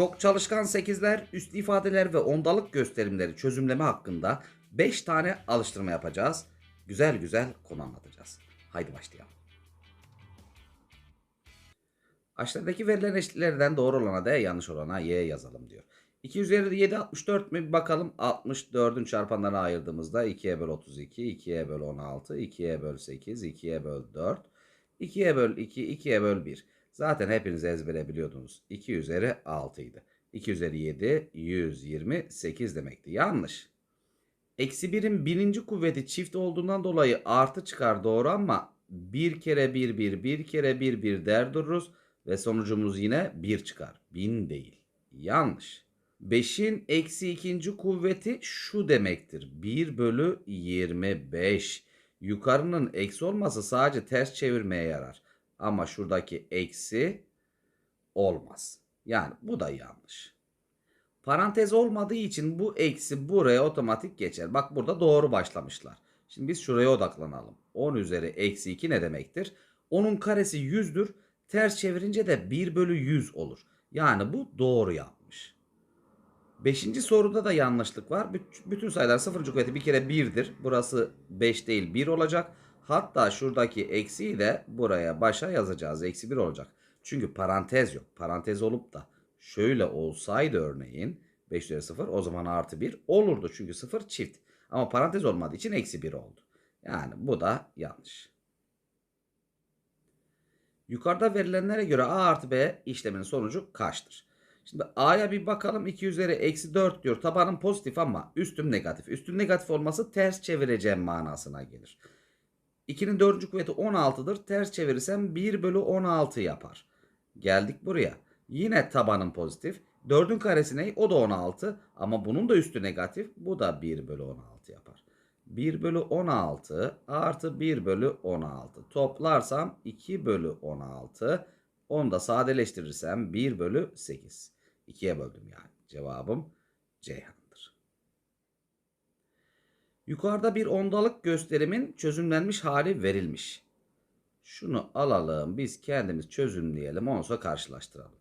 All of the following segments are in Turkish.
Çok çalışkan 8'ler, üst ifadeler ve ondalık gösterimleri çözümleme hakkında 5 tane alıştırma yapacağız. Güzel güzel konu anlatacağız. Haydi başlayalım. Aşağıdaki verilen eşitlerden doğru olana D, yanlış olana Y yazalım diyor. 2 üzeri 7 64 mi? Bir bakalım 64'ün çarpanlarına ayırdığımızda 2'ye böl 32, 2'ye böl 16, 2'ye böl 8, 2'ye böl 4, 2'ye böl 2, 2'ye böl 1. Zaten hepiniz ezbere biliyordunuz. 2 üzeri 6 idi. 2 üzeri 7 128 demekti. Yanlış. Eksi 1'in birinci kuvveti çift olduğundan dolayı artı çıkar doğru ama bir kere bir bir bir kere bir bir der dururuz ve sonucumuz yine 1 çıkar. 1000 değil. Yanlış. 5'in eksi ikinci kuvveti şu demektir. 1 bölü 25. Yukarının eksi olması sadece ters çevirmeye yarar. Ama şuradaki eksi olmaz. Yani bu da yanlış. Parantez olmadığı için bu eksi buraya otomatik geçer. Bak burada doğru başlamışlar. Şimdi biz şuraya odaklanalım. 10 üzeri eksi 2 ne demektir? 10'un karesi 100'dür. Ters çevirince de 1 bölü 100 olur. Yani bu doğru yapmış. Beşinci soruda da yanlışlık var. Bütün sayılar sıfırıncı kuvveti bir kere 1'dir. Burası 5 değil 1 olacak. Hatta şuradaki eksiyi de buraya başa yazacağız. Eksi 1 olacak. Çünkü parantez yok. Parantez olup da şöyle olsaydı örneğin 5 üzeri 0 o zaman artı 1 olurdu. Çünkü 0 çift. Ama parantez olmadığı için eksi 1 oldu. Yani bu da yanlış. Yukarıda verilenlere göre A artı B işleminin sonucu kaçtır? Şimdi A'ya bir bakalım. 2 üzeri eksi 4 diyor. Tabanım pozitif ama üstüm negatif. Üstüm negatif olması ters çevireceğim manasına gelir. 2'nin 4. kuvveti 16'dır. Ters çevirirsem 1 bölü 16 yapar. Geldik buraya. Yine tabanım pozitif. 4'ün karesi ne? O da 16. Ama bunun da üstü negatif. Bu da 1 bölü 16 yapar. 1 bölü 16 artı 1 bölü 16. Toplarsam 2 bölü 16. Onu da sadeleştirirsem 1 bölü 8. 2'ye böldüm yani. Cevabım Ceyhan'dır. Yukarıda bir ondalık gösterimin çözümlenmiş hali verilmiş. Şunu alalım biz kendimiz çözümleyelim sonra karşılaştıralım.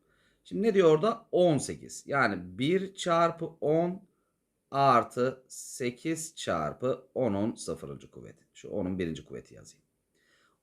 Şimdi ne diyor orada? 18. Yani 1 çarpı 10 artı 8 çarpı 10'un sıfırıncı kuvveti. Şu 10'un birinci kuvveti yazayım.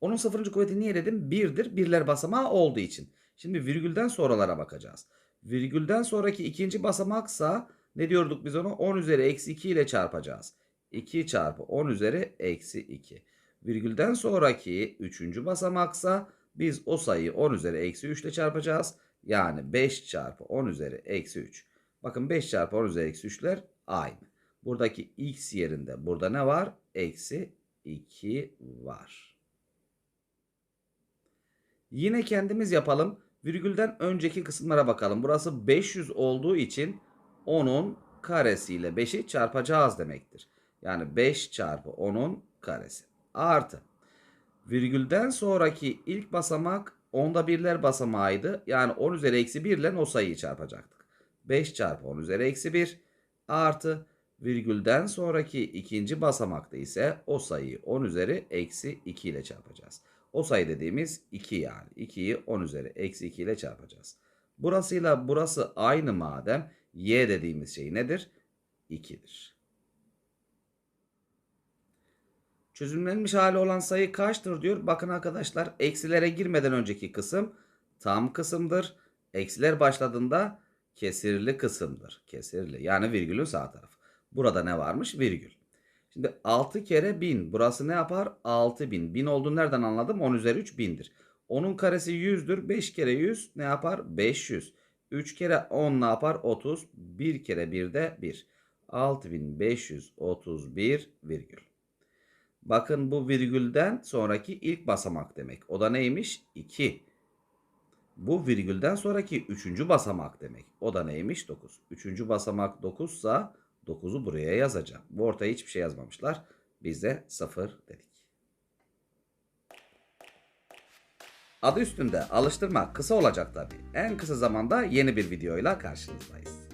Onun sıfırıncı kuvveti niye dedim? 1'dir. Birler basamağı olduğu için. Şimdi virgülden sonralara bakacağız. Virgülden sonraki ikinci basamaksa ne diyorduk biz onu? 10 üzeri eksi 2 ile çarpacağız. 2 çarpı 10 üzeri eksi 2. Virgülden sonraki üçüncü basamaksa biz o sayıyı 10 üzeri eksi 3 ile çarpacağız. Yani 5 çarpı 10 üzeri eksi 3. Bakın 5 çarpı 10 üzeri eksi 3'ler aynı. Buradaki x yerinde burada ne var? Eksi 2 var. Yine kendimiz yapalım. Virgülden önceki kısımlara bakalım. Burası 500 olduğu için 10'un karesiyle 5'i çarpacağız demektir. Yani 5 çarpı 10'un karesi. Artı. Virgülden sonraki ilk basamak onda birler basamağıydı. Yani 10 üzeri eksi 1 ile o sayıyı çarpacaktık. 5 çarpı 10 üzeri eksi 1 artı virgülden sonraki ikinci basamakta ise o sayıyı 10 üzeri eksi 2 ile çarpacağız. O sayı dediğimiz 2 yani. 2'yi 10 üzeri eksi 2 ile çarpacağız. Burasıyla burası aynı madem y dediğimiz şey nedir? 2'dir. Çözümlenmiş hali olan sayı kaçtır diyor. Bakın arkadaşlar eksilere girmeden önceki kısım tam kısımdır. Eksiler başladığında kesirli kısımdır. Kesirli yani virgülün sağ tarafı. Burada ne varmış? Virgül. Şimdi 6 kere 1000. Burası ne yapar? 6000. 1000 olduğunu nereden anladım? 10 üzeri 3 1000'dir. Onun karesi 100'dür. 5 kere 100 ne yapar? 500. 3 kere 10 ne yapar? 30. 1 kere 1 de 1. 6531 virgül. Bakın bu virgülden sonraki ilk basamak demek. O da neymiş? 2. Bu virgülden sonraki üçüncü basamak demek. O da neymiş? 9. Üçüncü basamak 9 ise 9'u buraya yazacağım. Bu ortaya hiçbir şey yazmamışlar. Biz de 0 dedik. Adı üstünde alıştırma kısa olacak tabii. En kısa zamanda yeni bir videoyla karşınızdayız.